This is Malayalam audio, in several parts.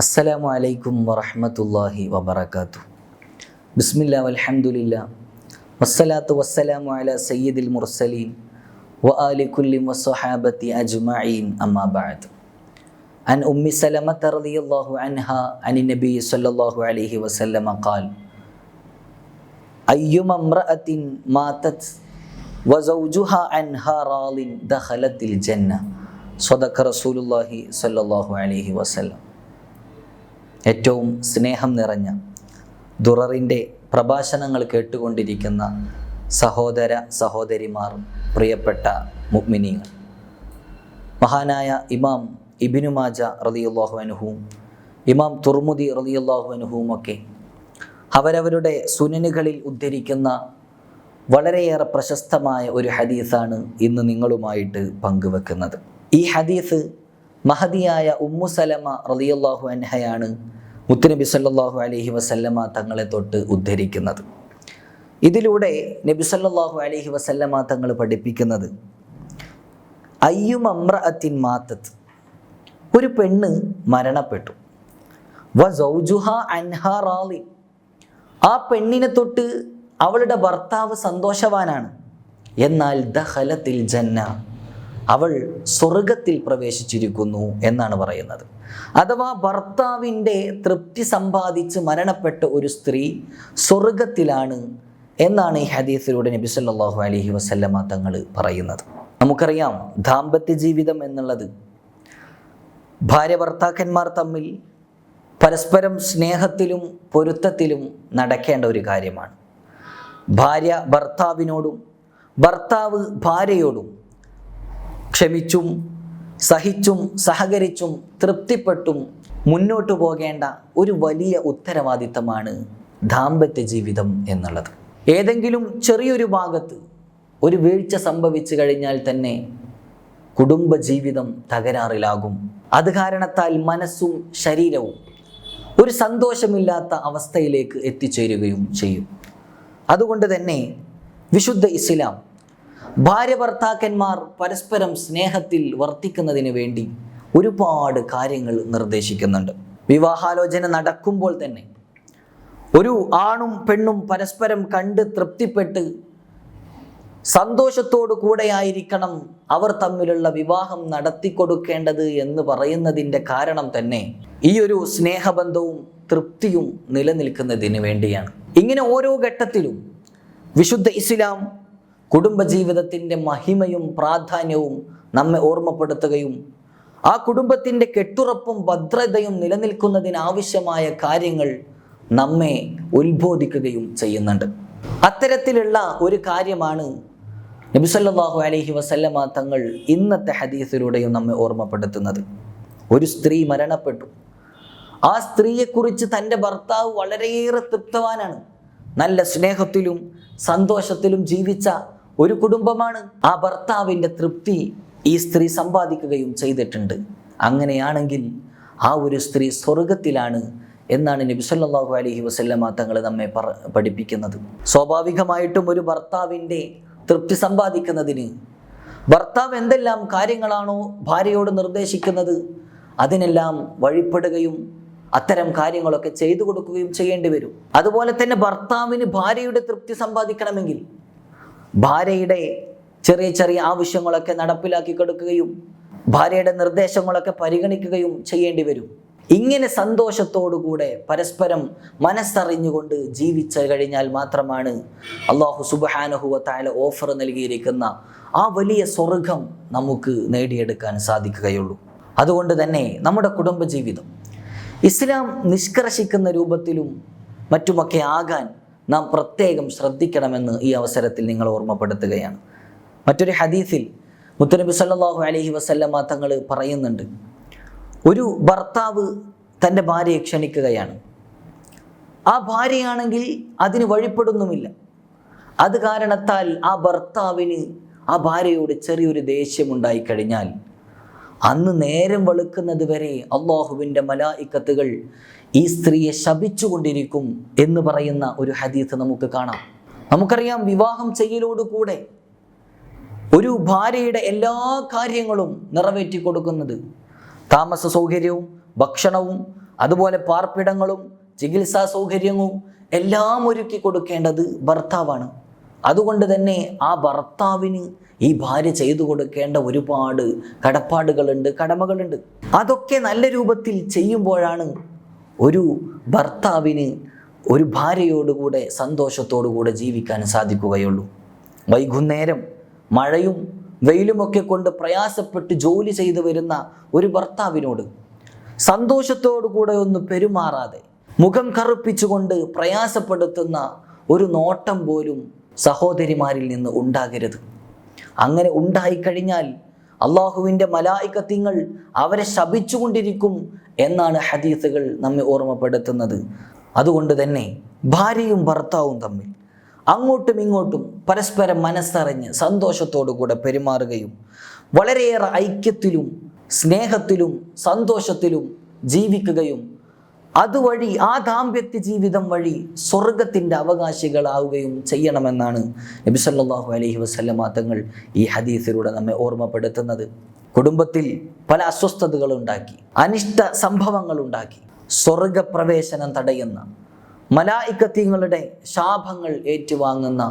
അസ്സലാമു അലൈക്കും വറഹ്മത്തുള്ളാഹി വബറകാതു ബിസ്മില്ലാ വൽഹംദുലില്ലാ വസ്സലാത്തു വസ്സലാമു അലാ സയ്യിദിൽ മുർസലീൻ വ ആലി കുല്ലി വസ്സഹാബത്തി അജ്മഈൻ അമ്മാ ബഅദ് عن أم سلمة رضي الله عنها عن النبي صلى الله عليه وسلم قال أيما امرأة ماتت وزوجها عنها راض دخلت الجنة صدق رسول الله صلى الله عليه وسلم ഏറ്റവും സ്നേഹം നിറഞ്ഞ ദുററിന്റെ പ്രഭാഷണങ്ങൾ കേട്ടുകൊണ്ടിരിക്കുന്ന സഹോദര സഹോദരിമാർ പ്രിയപ്പെട്ട മുഗ്മിനീങ്ങൾ. മഹാനായ ഇമാം ഇബിനു മാജ റളിയല്ലാഹു അൻഹുവും ഇമാം തുർമുദി റളിയല്ലാഹു അൻഹുവും ഒക്കെ അവരവരുടെ സുനനുകളിൽ ഉദ്ധരിക്കുന്ന വളരെയേറെ പ്രശസ്തമായ ഒരു ഹദീസാണ് ഇന്ന് നിങ്ങളുമായിട്ട് പങ്കുവെക്കുന്നത്. ഈ ഹദീസ് മഹദിയായ ഉമ്മു സലമ റളിയല്ലാഹു അൻഹയാണ് മുത്തുനബി സല്ലാഹു അലഹി വസല്ലമ തങ്ങളെ തൊട്ട് ഉദ്ധരിക്കുന്നത്. ഇതിലൂടെ നബി സല്ലാഹു അലഹി വസല്ലമ തങ്ങൾ പഠിപ്പിക്കുന്നത് അയ്യും അമ്രഅത്തിൻ മാത്തത്ത് ഒരു പെണ്ണ് മരണപ്പെട്ടു. വ ആ പെണ്ണിനെ തൊട്ട് അവളുടെ ഭർത്താവ് സന്തോഷവാനാണ്. എന്നാൽ ദഹലത്തിൽ ജന്ന അവൾ സ്വർഗത്തിൽ പ്രവേശിച്ചിരിക്കുന്നു എന്നാണ് പറയുന്നത്. അഥവാ ഭർത്താവിന്റെ തൃപ്തി സമ്പാദിച്ച് മരണപ്പെട്ട ഒരു സ്ത്രീ സ്വർഗത്തിലാണ് എന്നാണ് ഈ ഹദീസിലൂടെ നബി സല്ലാഹു അലഹി വസല്ലമ തങ്ങൾ പറയുന്നത്. നമുക്കറിയാം ദാമ്പത്യ ജീവിതം എന്നുള്ളത് ഭാര്യ ഭർത്താക്കന്മാർ തമ്മിൽ പരസ്പരം സ്നേഹത്തിലും പൊരുത്തത്തിലും നടക്കേണ്ട ഒരു കാര്യമാണ്. ഭാര്യ ഭർത്താവിനോടും ഭർത്താവ് ഭാര്യയോടും ക്ഷമിച്ചും സഹിച്ചും സഹകരിച്ചും തൃപ്തിപ്പെട്ടും മുന്നോട്ടു പോകേണ്ട ഒരു വലിയ ഉത്തരവാദിത്തമാണ് ദാമ്പത്യ ജീവിതം എന്നുള്ളത്. ഏതെങ്കിലും ചെറിയൊരു ഭാഗത്ത് ഒരു വീഴ്ച സംഭവിച്ചു കഴിഞ്ഞാൽ തന്നെ കുടുംബ ജീവിതം തകരാറിലാകും. അത് കാരണത്താൽ മനസ്സും ശരീരവും ഒരു സന്തോഷമില്ലാത്ത അവസ്ഥയിലേക്ക് എത്തിച്ചേരുകയും ചെയ്യും. അതുകൊണ്ട് തന്നെ വിശുദ്ധ ഇസ്ലാം ഭാര്യ ഭർത്താക്കന്മാർ പരസ്പരം സ്നേഹത്തിൽ വർത്തിക്കുന്നതിന് വേണ്ടി ഒരുപാട് കാര്യങ്ങൾ നിർദ്ദേശിക്കുന്നുണ്ട്. വിവാഹാലോചന നടക്കുമ്പോൾ തന്നെ ഒരു ആണും പെണ്ണും പരസ്പരം കണ്ട് തൃപ്തിപ്പെട്ട് സന്തോഷത്തോടു കൂടെയായിരിക്കണം അവർ തമ്മിലുള്ള വിവാഹം നടത്തിക്കൊടുക്കേണ്ടത് എന്ന് പറയുന്നതിന്റെ കാരണം തന്നെ ഈ ഒരു സ്നേഹബന്ധവും തൃപ്തിയും നിലനിൽക്കുന്നതിന് വേണ്ടിയാണ്. ഇങ്ങനെ ഓരോ ഘട്ടത്തിലും വിശുദ്ധ ഇസ്ലാം കുടുംബജീവിതത്തിന്റെ മഹിമയും പ്രാധാന്യവും നമ്മെ ഓർമ്മപ്പെടുത്തുകയും ആ കുടുംബത്തിന്റെ കെട്ടുറപ്പും ഭദ്രതയും നിലനിൽക്കുന്നതിനാവശ്യമായ കാര്യങ്ങൾ നമ്മെ ഉത്ബോധിക്കുകയും ചെയ്യുന്നുണ്ട്. അത്തരത്തിലുള്ള ഒരു കാര്യമാണ് നബിസല്ലാഹു അലഹി വസല്ലമ തങ്ങൾ ഇന്നത്തെ ഹദീസിലൂടെയും നമ്മെ ഓർമ്മപ്പെടുത്തുന്നത്. ഒരു സ്ത്രീ മരണപ്പെട്ടു. ആ സ്ത്രീയെക്കുറിച്ച് തന്റെ ഭർത്താവ് വളരെയേറെ തൃപ്തവാനാണ്. നല്ല സ്നേഹത്തിലും സന്തോഷത്തിലും ജീവിച്ച ഒരു കുടുംബമാണ്. ആ ഭർത്താവിന്റെ തൃപ്തി ഈ സ്ത്രീ സമ്പാദിക്കുകയും ചെയ്തിട്ടുണ്ട്. അങ്ങനെയാണെങ്കിൽ ആ ഒരു സ്ത്രീ സ്വർഗത്തിലാണ് എന്നാണ് നബി സല്ലാഹു അലഹി വസല്ലമ തങ്ങൾ നമ്മെ പറ പഠിപ്പിക്കുന്നത്. സ്വാഭാവികമായിട്ടും ഒരു ഭർത്താവിന്റെ തൃപ്തി സമ്പാദിക്കുന്നതിന് ഭർത്താവ് എന്തെല്ലാം കാര്യങ്ങളാണോ ഭാര്യയോട് നിർദ്ദേശിക്കുന്നത് അതിനെല്ലാം വഴിപ്പെടുകയും അത്തരം കാര്യങ്ങളൊക്കെ ചെയ്തു കൊടുക്കുകയും ചെയ്യേണ്ടി വരും. അതുപോലെ തന്നെ ഭർത്താവിന് ഭാര്യയുടെ തൃപ്തി സമ്പാദിക്കണമെങ്കിൽ ഭാര്യയുടെ ചെറിയ ചെറിയ ആവശ്യങ്ങളൊക്കെ നടപ്പിലാക്കി കൊടുക്കുകയും ഭാര്യയുടെ നിർദ്ദേശങ്ങളൊക്കെ പരിഗണിക്കുകയും ചെയ്യേണ്ടി വരും. ഇങ്ങനെ സന്തോഷത്തോടുകൂടെ പരസ്പരം മനസ്സറിഞ്ഞുകൊണ്ട് ജീവിച്ചു കഴിഞ്ഞാൽ മാത്രമാണ് അള്ളാഹു സുബഹാനുഹുവത്തായ ഓഫർ നൽകിയിരിക്കുന്ന ആ വലിയ സ്വർഗം നമുക്ക് നേടിയെടുക്കാൻ സാധിക്കുകയുള്ളൂ. അതുകൊണ്ട് തന്നെ നമ്മുടെ കുടുംബജീവിതം ഇസ്ലാം നിഷ്കർഷിക്കുന്ന രൂപത്തിലും മറ്റുമൊക്കെ ആകാൻ നാം പ്രത്യേകം ശ്രദ്ധിക്കണമെന്ന് ഈ അവസരത്തിൽ നിങ്ങൾ ഓർമ്മപ്പെടുത്തുകയാണ്. മറ്റൊരു ഹദീസിൽ മുത്തനബി സല്ലാഹു അലഹി വസല്ലമ തങ്ങൾ പറയുന്നുണ്ട് ഒരു ഭർത്താവ് തന്റെ ഭാര്യയെ ക്ഷണിക്കുകയാണ്. ആ ഭാര്യയാണെങ്കിൽ അതിന് വഴിപ്പെടുന്നുമില്ല. അത് കാരണത്താൽ ആ ഭർത്താവിന് ആ ഭാര്യയോട് ചെറിയൊരു ദേഷ്യമുണ്ടായി കഴിഞ്ഞാൽ അന്ന് നേരം വെളുക്കുന്നത് വരെ അള്ളാഹുവിന്റെ മലായിക്കത്തുകൾ ഈ സ്ത്രീയെ ശപിച്ചുകൊണ്ടിരിക്കും എന്ന് പറയുന്ന ഒരു ഹദീത്ത് നമുക്ക് കാണാം. നമുക്കറിയാം വിവാഹം ചെയ്യലോടുകൂടെ ഒരു ഭാര്യയുടെ എല്ലാ കാര്യങ്ങളും നിറവേറ്റി കൊടുക്കുന്നത്. താമസ സൗകര്യവും ഭക്ഷണവും അതുപോലെ പാർപ്പിടങ്ങളും ചികിത്സാ സൗകര്യവും എല്ലാം ഒരുക്കി കൊടുക്കേണ്ടത് ഭർത്താവാണ്. അതുകൊണ്ട് തന്നെ ആ ഭർത്താവിന് ഈ ഭാര്യ ചെയ്തു കൊടുക്കേണ്ട ഒരുപാട് കടപ്പാടുകളുണ്ട് കടമകളുണ്ട്. അതൊക്കെ നല്ല രൂപത്തിൽ ചെയ്യുമ്പോഴാണ് ഒരു ഭർത്താവിന് ഒരു ഭാര്യയോടുകൂടെ സന്തോഷത്തോടുകൂടെ ജീവിക്കാൻ സാധിക്കുകയുള്ളൂ. വൈകുന്നേരം മഴയും വെയിലുമൊക്കെ കൊണ്ട് പ്രയാസപ്പെട്ട് ജോലി ചെയ്തു വരുന്ന ഒരു ഭർത്താവിനോട് സന്തോഷത്തോടുകൂടെ ഒന്ന് പെരുമാറാതെ മുഖം കറുപ്പിച്ചുകൊണ്ട് പ്രയാസപ്പെടുത്തുന്ന ഒരു നോട്ടം പോലും സഹോദരിമാരിൽ നിന്ന് ഉണ്ടാകരുത്. അങ്ങനെ ഉണ്ടായിക്കഴിഞ്ഞാൽ അള്ളാഹുവിന്റെ മലായിക്കത്തിങ്ങൾ അവരെ ശപിച്ചുകൊണ്ടിരിക്കും എന്നാണ് ഹദീസുകൾ നമ്മെ ഓർമ്മപ്പെടുത്തുന്നത്. അതുകൊണ്ട് തന്നെ ഭാര്യയും ഭർത്താവും തമ്മിൽ അങ്ങോട്ടും ഇങ്ങോട്ടും പരസ്പരം മനസ്സറിഞ്ഞ് സന്തോഷത്തോടുകൂടെ പെരുമാറുകയും വളരെയേറെ ഐക്യത്തിലും സ്നേഹത്തിലും സന്തോഷത്തിലും ജീവിക്കുകയും അതുവഴി ആ ദാമ്പത്യ ജീവിതം വഴി സ്വർഗത്തിന്റെ അവകാശികളാവുകയും ചെയ്യണമെന്നാണ് നബി സല്ലല്ലാഹു അലൈഹി വസല്ലമ തങ്ങൾ ഈ ഹദീസിലൂടെ നമ്മെ ഓർമ്മപ്പെടുത്തുന്നത്. കുടുംബത്തിൽ പല അസ്വസ്ഥതകൾ ഉണ്ടാക്കി അനിഷ്ട സംഭവങ്ങൾ ഉണ്ടാക്കി സ്വർഗപ്രവേശനം തടയുന്ന മലായിക്കത്തീങ്ങളുടെ ശാപങ്ങൾ ഏറ്റുവാങ്ങുന്ന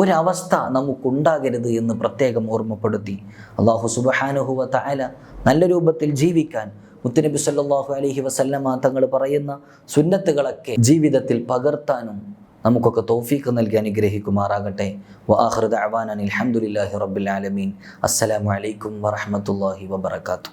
ഒരവസ്ഥ നമുക്കുണ്ടാകരുത് എന്ന് പ്രത്യേകം ഓർമ്മപ്പെടുത്തി. അള്ളാഹു സുബഹാനുഹുവ തആല നല്ല രൂപത്തിൽ ജീവിക്കാൻ മുത്തുനബി സല്ലാഹു അലഹി വസല്ലമ തങ്ങൾ പറയുന്ന സുന്നത്തുകളൊക്കെ ജീവിതത്തിൽ പകർത്താനും നമുക്കൊക്കെ തൗഫീഖ് നൽകി അനുഗ്രഹിക്കുമാറാകട്ടെ. വാഹൃദ് ദഅവാന അലഹമുല്ലാഹി റബ്ബിൽ ആലമീൻ. അസ്സലാമു അലൈക്കും വറഹ്മത്തുള്ളാഹി വബറകാതുഹു.